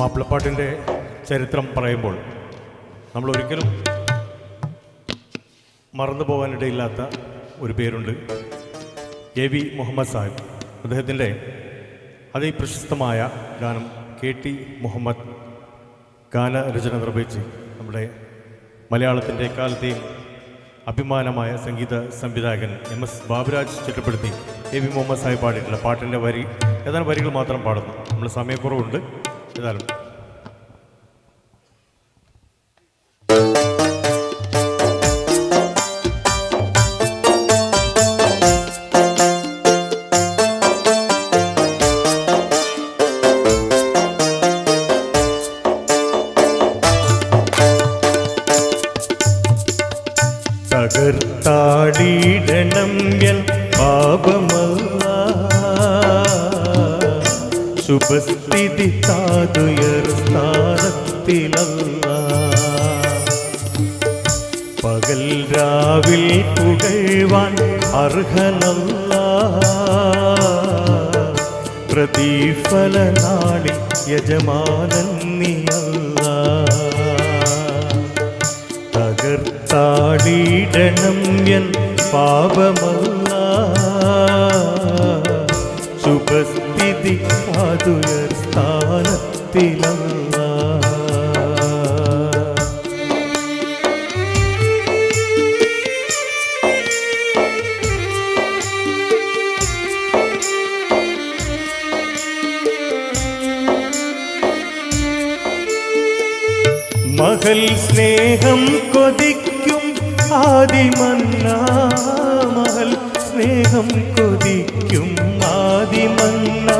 മാപ്പിളപ്പാട്ടിന്റെ ചരിത്രം പറയുമ്പോൾ നമ്മൾ ഒരിക്കലും മറന്നു പോകാനിടയില്ലാത്ത ഒരു പേരുണ്ട്. A V Muhammad Sahib. അദ്ദേഹത്തിന്റെ അതിപ്രശസ്തമായ ഗാനം കെ ടി മുഹമ്മദ് ഗാനരചന നിർവഹിച്ച് നമ്മുടെ മലയാളത്തിന്റെ കാലത്തെയും അഭിമാനമായ സംഗീത സംവിധായകൻ എം എസ് ബാബുരാജ് ചിട്ടപ്പെടുത്തി എ വി മുഹമ്മദ് സാഹിബ് പാടിയിട്ടുള്ള പാട്ടിന്റെ വരി ഏതാനും വരികൾ മാത്രം പാടുന്നു. നമ്മൾ സമയക്കുറവുണ്ട്. ഏതായാലും തകർത്താടിയിടണം എൻ പാപമല്ല. ശുഭസ്ഥിതി താതുയർ സ്ഥാനത്തിലല്ല. പകൽ രാവിൽ പുകഴ്വാൻ അർഹനല്ല. പ്രതിഫല നാളിൽ തകർത്താടിയിടണം എൻ പാപമല്ല. ശുഭസ്ഥിതി കാതുയർ സ്ഥാനത്തിലല്ല. മകൾ സ്നേഹം കൊതിക്കും ആദിമന്ന മകൾ സ്നേഹം കൊതിക്കും ആദിമന്ന.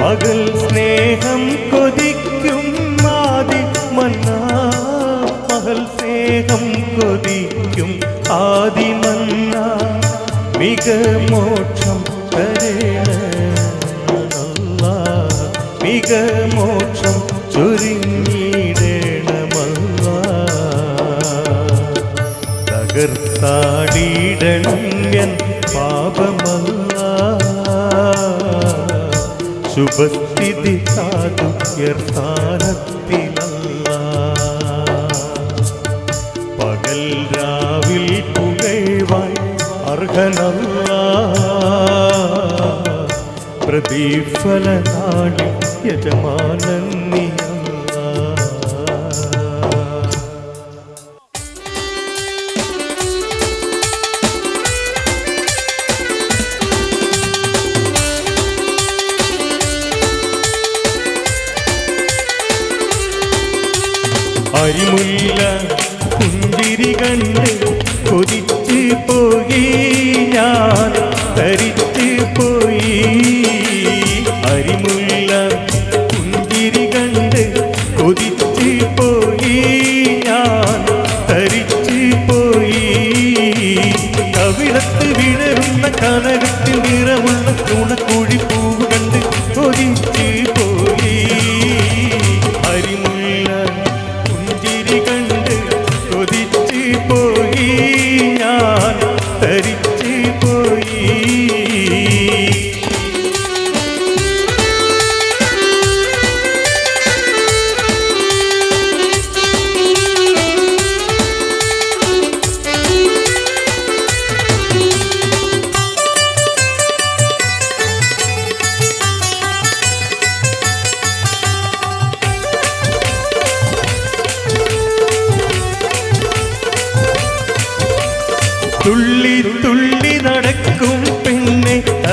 മകൾ സ്നേഹം കൊതിക്കും ആദിമന്ന മകൾ സ്നേഹം കൊതിക്കും ആദിമന്ന. മിക മോക്ഷം തരേണ മിക മോക്ഷം ചുരുങ്ങിയിടണമല്ല എൻ പാപമല്ല. ശുഭസ്ഥിതി സാധുയർ പകൽ രാവിൽ പുകഴ്വാൻ അർഹനല്ല. പ്രതിഫല നാടി യജമാനൻ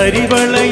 கரிவள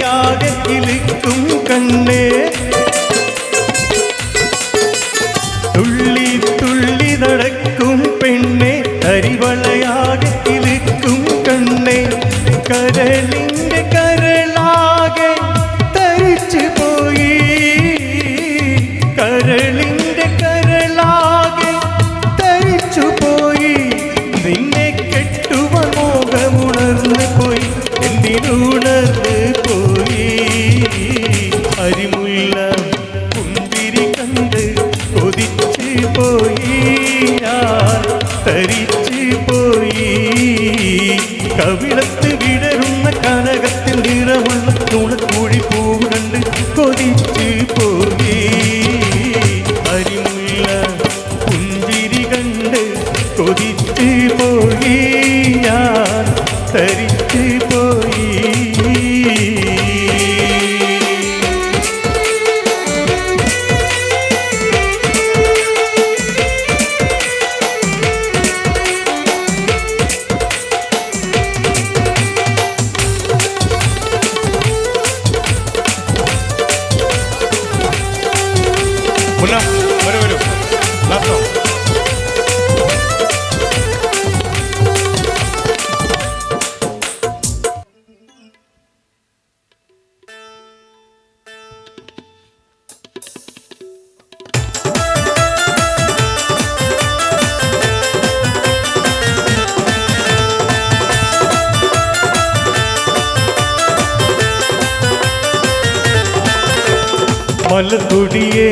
മലർകൊടിയെ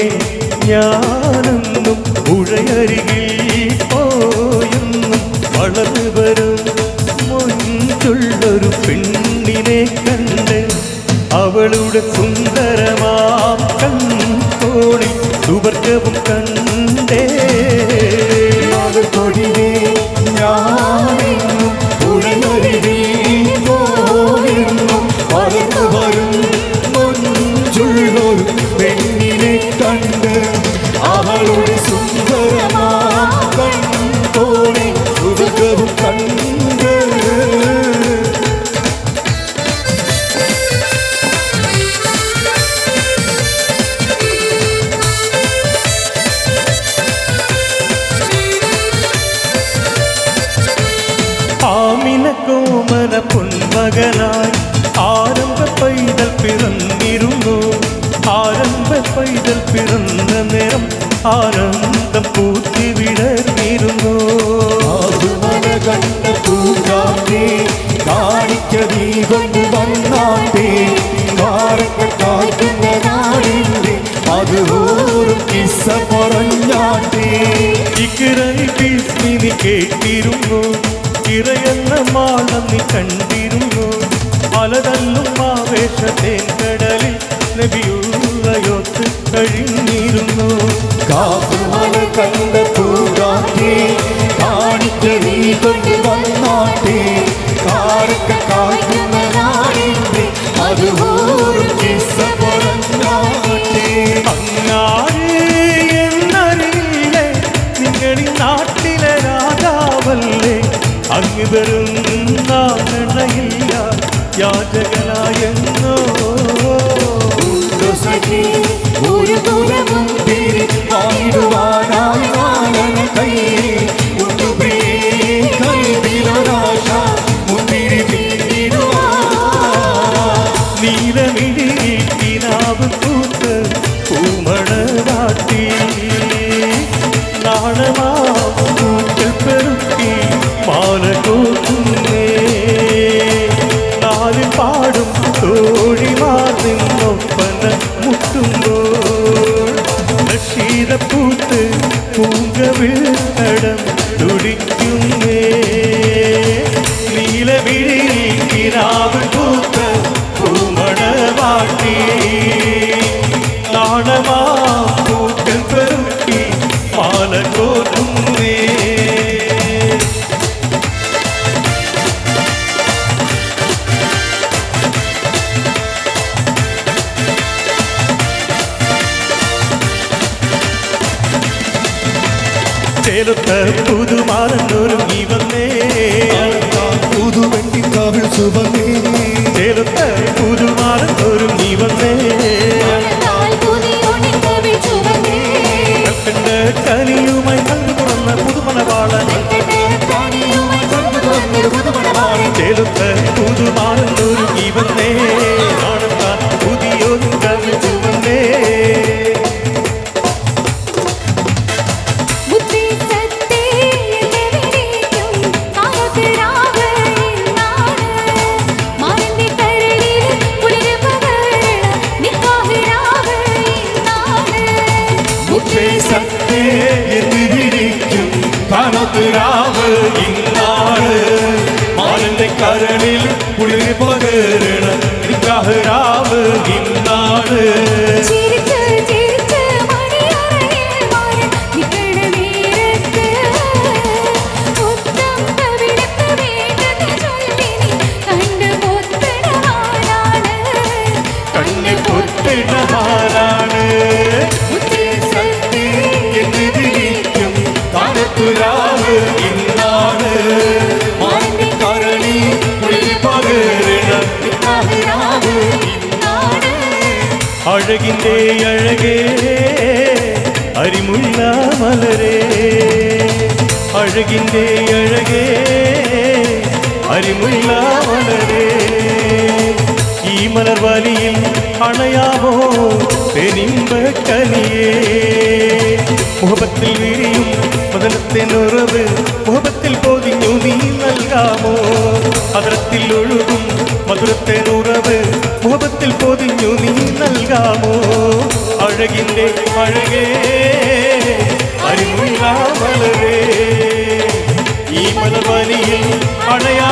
ഞാനെന്നും പുഴയരികിൽ പോയെന്നും വളർന്നു വരും മുൻപുള്ളൊരു പെണ്ണിനെ കണ്ട് അവളുടെ സുന്ദരമാം കൺകോണിൽ സുവർഗവും കണ്ടേ കേട്ടിരുന്നു. ഇറയെന്ന മാളം നീ കണ്ടിരുന്നു. പലതല്ലും ആവേശത്തേൻ കടലിൽ നബിയുള്ളയോത്ത് കഴിഞ്ഞിരുന്നു. കാതുമല കണ്ട പൂങ്കാറ്റേ കാണിക്ക നീ കൊണ്ട് വന്നാട്ടേ കാറ്റുന്ന നാടിന്റെ അതുപോലും വരും നാണയില്ല യാചകനായെന്നോ ഒരു കുലവും തിരിവായിടുവാനായി വാനന കൈ ചേലത്ത പുതുമാറന്നൊരുങ്ങി വന്നേ പുതുവെണ്ടി കവിൾ സുഭമേ ചേലത്ത പുതുമാറന്നൊരുങ്ങി വന്നേ കൽക്കണ്ട കനിയുമായി കണ്ടു തുറന്ന പുതുമണവാളൻ ചേലത്ത പുതുമാറന്നൊരുങ്ങി അഴകിന്റെ അഴകേ അരിമുല്ല മലരേ. അഴകിന്റെ അഴകേ അരിമുല്ല മലരേ. ഈ മലർവാലിയിൽ അണയാമോ പെരിമ്പക്കനിയേ. മുഖത്തിൽ വിരിയും മദനത്തിനുറവ് മുഖത്തിൽ പൊതിഞ്ഞു നീ നൽകാമോ? അതരത്തിൽ ഒഴുകും മധുരത്തിനുറവ് മുഹബത്തിൽ അഴകിന്റെ അഴകേ അരിമുള്ള മലരേ. ഈ മലബലിയിൽ അണയാമോ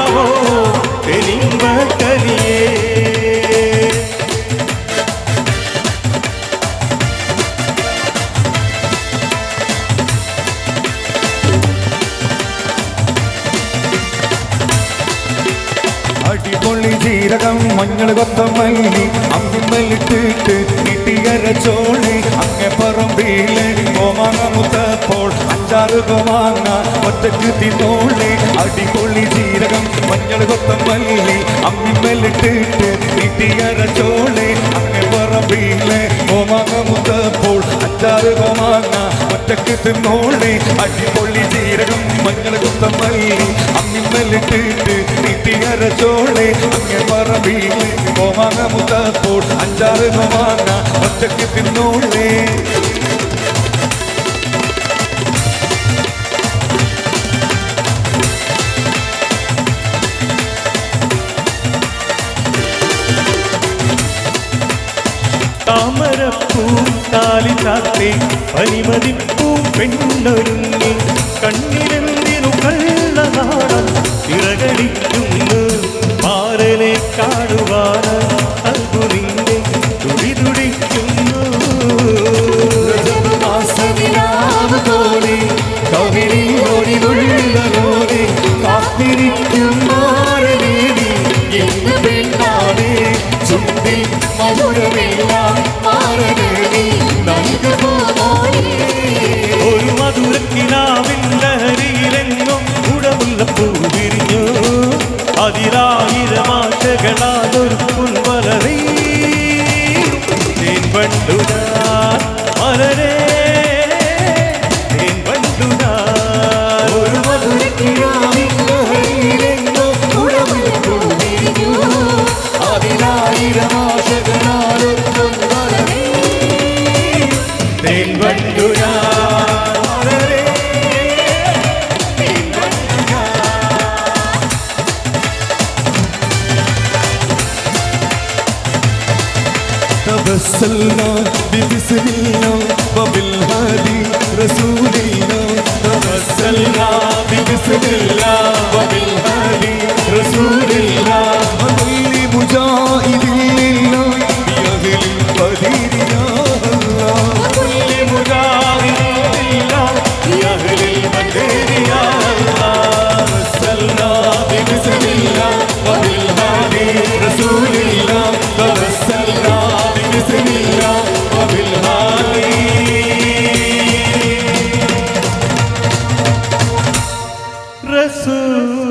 അടിപൊളി ജീരകം മഞ്ഞൾ കൊത്തമല്ലി അമ്പിമ്മലിട്ടിട്ട് കിട്ടിയര ചോളി. അങ്ങെ പറമ്പിലെ കോമാങ്ങ മുത്തപ്പോൾ അഞ്ചാറ് കോമാങ്ങ ഒറ്റയ്ക്ക് തിന്നോളി. അടിപൊളി ജീരകം മഞ്ഞൾ കൊത്തമല്ലി അമ്പിമ്മലിട്ടിട്ട് കിട്ടിയര ചോളി. അങ്ങെ പറമ്പിലെ കോമാങ്ങ മുത്തപ്പോൾ അഞ്ചാറ് കോമാങ്ങ ഒറ്റയ്ക്ക് തിന്നോളി. അടിപൊളി ജീരകം മഞ്ഞൾ കൊത്തമല്ലി അമ്മിമ്മലിട്ടിട്ട് നീട്ടിയര ചോളെ അങ്ങെ പറമ്പിലെ കോമാങ്ങ മുത്തപ്പോൾ അഞ്ചാറ് കോമാങ്ങ ഒറ്റയ്ക്ക് തിന്നോളേ താമരപ്പൂ താലി ചാത്തി പനിമതിപ്പൂ പെണ്ണൊരുങ്ങി കണ്ണിലെന്തിനു കള്ളനാടം തിറകടിക്കുന്നു മാരനെ കാണുവാനായി അൽഗുനിന്റെ അതിനായിരം ആശകളാലും പൊൻവളരേ തേൻ വണ്ടുനാ മലരേ تبسلنا ببسم الله وبالهادي رسول Jesus.